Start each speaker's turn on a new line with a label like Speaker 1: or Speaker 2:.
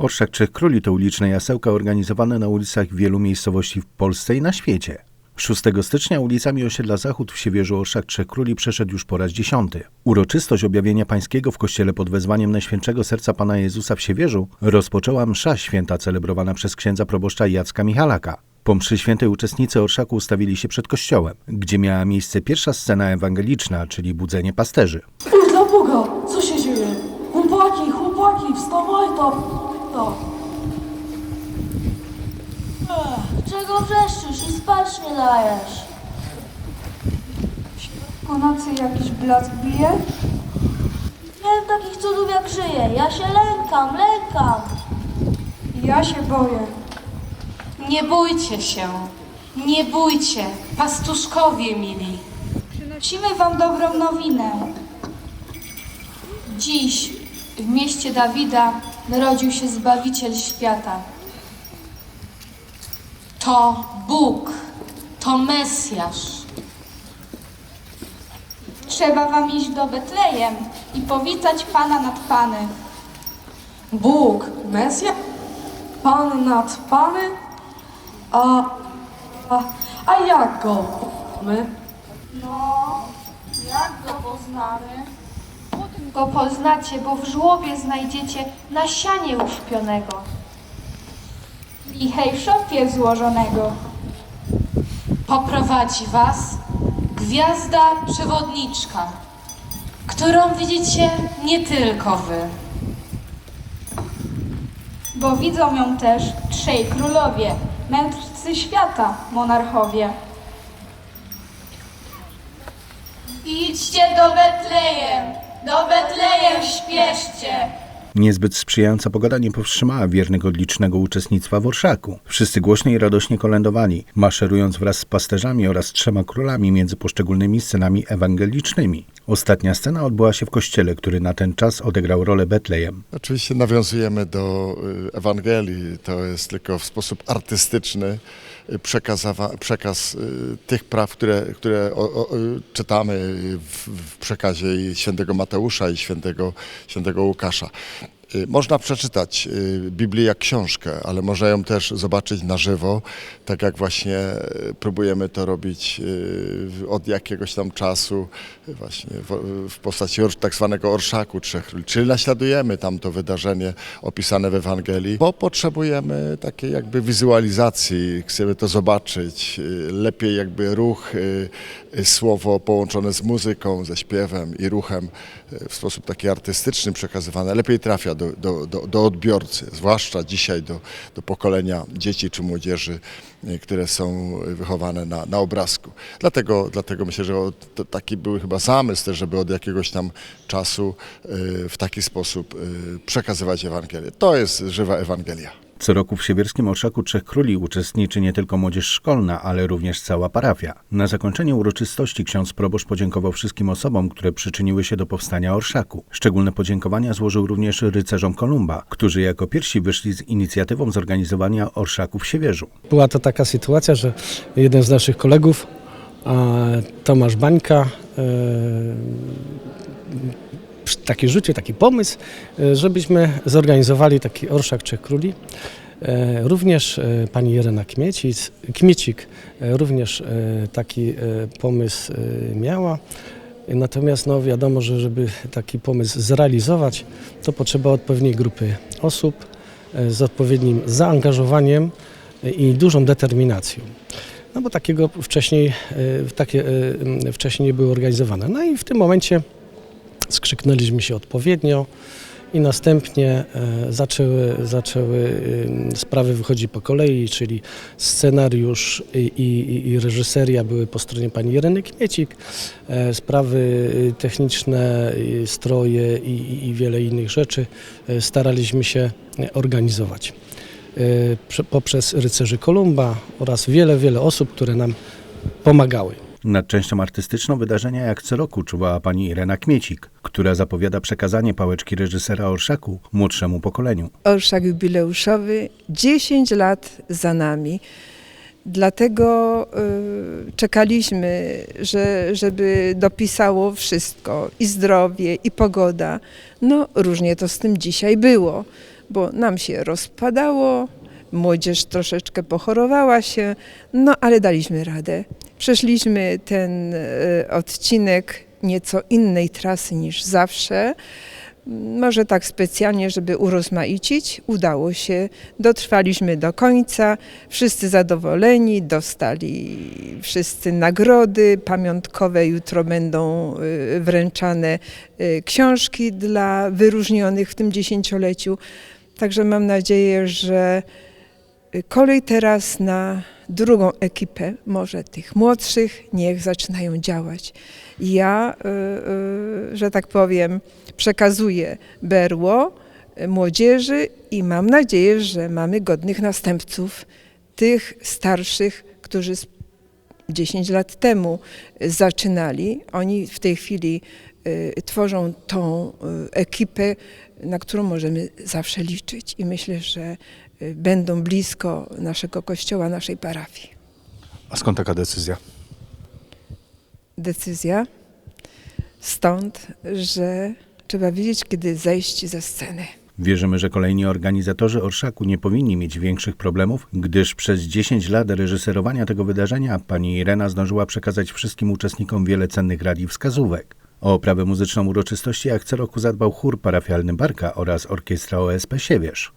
Speaker 1: Orszak Trzech Króli to uliczne jasełka organizowane na ulicach wielu miejscowości w Polsce i na świecie. 6 stycznia ulicami osiedla Zachód w Siewierzu Orszak Trzech Króli przeszedł już po raz dziesiąty. Uroczystość objawienia pańskiego w kościele pod wezwaniem Najświętszego Serca Pana Jezusa w Siewierzu rozpoczęła msza święta celebrowana przez księdza proboszcza Jacka Michalaka. Po mszy świętej uczestnicy orszaku ustawili się przed kościołem, gdzie miała miejsce pierwsza scena ewangeliczna, czyli budzenie pasterzy.
Speaker 2: Dla Boga, co się dzieje? Chłopaki, chłopaki, wstawaj tam! To.
Speaker 3: Czego wrzeszczysz i spać nie dajesz?
Speaker 4: Po nocy jakiś blask bije?
Speaker 3: Nie wiem takich cudów jak żyje. Ja się lękam, lękam.
Speaker 4: Ja się boję.
Speaker 5: Nie bójcie się, nie bójcie, pastuszkowie mili.
Speaker 4: Przynosimy wam dobrą nowinę.
Speaker 5: Dziś w mieście Dawida narodził się Zbawiciel świata. To Bóg, to Mesjasz.
Speaker 4: Trzeba wam iść do Betlejem i powitać Pana nad Pany.
Speaker 2: Bóg, Mesja? Pan nad Pany? A, a, a jak go? My?
Speaker 4: No, jak go poznamy? Go poznacie, bo w żłobie znajdziecie nasianie uśpionego i hej w szopie złożonego.
Speaker 5: Poprowadzi was gwiazda przewodniczka, którą widzicie nie tylko wy.
Speaker 4: Bo widzą ją też trzej królowie, mędrcy świata, monarchowie. Idźcie do Betlejem, do Betlejem śpieszcie.
Speaker 1: Niezbyt sprzyjająca pogoda nie powstrzymała wiernych od licznego uczestnictwa w orszaku. Wszyscy głośno i radośnie kolędowali, maszerując wraz z pasterzami oraz trzema królami między poszczególnymi scenami ewangelicznymi. Ostatnia scena odbyła się w kościele, który na ten czas odegrał rolę Betlejem.
Speaker 6: Oczywiście nawiązujemy do y, Ewangelii, to jest tylko w sposób artystyczny y, przekazawa- przekaz y, tych praw, które, które o, o, czytamy w, w przekazie świętego Mateusza i świętego, świętego Łukasza. Y, Można przeczytać y, Biblię jak książkę, ale można ją też zobaczyć na żywo, tak jak właśnie y, próbujemy to robić od jakiegoś tam czasu właśnie w, postaci tak zwanego orszaku trzech czyli naśladujemy tam to wydarzenie opisane w Ewangelii, bo potrzebujemy takiej jakby wizualizacji, chcemy to zobaczyć, lepiej jakby ruch, słowo połączone z muzyką, ze śpiewem i ruchem w sposób taki artystyczny przekazywane, lepiej trafia do, do, do, do odbiorcy, zwłaszcza dzisiaj do, do pokolenia dzieci czy młodzieży, y, które są wychowane na, na obrazku. Dlatego, dlatego myślę, że taki był chyba zamysł też, żeby od jakiegoś tam czasu y, w taki sposób y, przekazywać Ewangelię. To jest żywa Ewangelia.
Speaker 1: Co roku w siewierskim orszaku Trzech Króli uczestniczy nie tylko młodzież szkolna, ale również cała parafia. Na zakończenie uroczystości ksiądz proboszcz podziękował wszystkim osobom, które przyczyniły się do powstania orszaku. Szczególne podziękowania złożył również rycerzom Kolumba, którzy jako pierwsi wyszli z inicjatywą zorganizowania orszaku w Siewierzu.
Speaker 7: Była to taka sytuacja, że jeden z naszych kolegów, Tomasz Bańka, e, przy- taki rzucił taki pomysł, e, żebyśmy zorganizowali taki orszak Trzech Króli. E, Również e, pani Irena Kmiecic, Kmiecik również taki pomysł miała. Natomiast no wiadomo, że żeby taki pomysł zrealizować, to potrzeba odpowiedniej grupy osób z odpowiednim zaangażowaniem i dużą determinacją. No bo takiego wcześniej, takie wcześniej nie były organizowane. No i w tym momencie skrzyknęliśmy się odpowiednio i następnie e, zaczęły, zaczęły sprawy wychodzić po kolei, czyli scenariusz i, i, i reżyseria były po stronie pani Ireny Kmiecik, e, sprawy e, techniczne, e, stroje i, i, wiele innych rzeczy e, staraliśmy się organizować prze- poprzez rycerzy Kolumba oraz wiele, wiele osób, które nam pomagały.
Speaker 1: Nad częścią artystyczną wydarzenia jak co roku czuwała pani Irena Kmiecik, która zapowiada przekazanie pałeczki reżysera Orszaku młodszemu pokoleniu.
Speaker 8: Orszak jubileuszowy 10 lat za nami. Dlatego y, czekaliśmy, że, żeby dopisało wszystko i zdrowie, i pogoda. No, różnie to z tym dzisiaj było, bo nam się rozpadało, młodzież troszeczkę pochorowała się, no ale daliśmy radę. Przeszliśmy ten e, odcinek nieco innej trasy niż zawsze. Może tak specjalnie, żeby urozmaicić, udało się. Dotrwaliśmy do końca, wszyscy zadowoleni, dostali wszyscy nagrody pamiątkowe. Jutro będą y, wręczane y, książki dla wyróżnionych w tym dziesięcioleciu. Także mam nadzieję, że kolej teraz na drugą ekipę, może tych młodszych, niech zaczynają działać. Ja, y, y, że tak powiem, przekazuję berło y, młodzieży i mam nadzieję, że mamy godnych następców, tych starszych, którzy z 10 lat temu zaczynali. Oni w tej chwili tworzą tą ekipę, na którą możemy zawsze liczyć i myślę, że będą blisko naszego kościoła, naszej parafii.
Speaker 1: A skąd taka decyzja?
Speaker 8: Decyzja stąd, że trzeba wiedzieć, kiedy zejść ze sceny.
Speaker 1: Wierzymy, że kolejni organizatorzy Orszaku nie powinni mieć większych problemów, gdyż przez 10 lat reżyserowania tego wydarzenia pani Irena zdążyła przekazać wszystkim uczestnikom wiele cennych rad i wskazówek. O oprawę muzyczną uroczystości jak co roku zadbał chór parafialny Barka oraz orkiestra OSP Siewierz.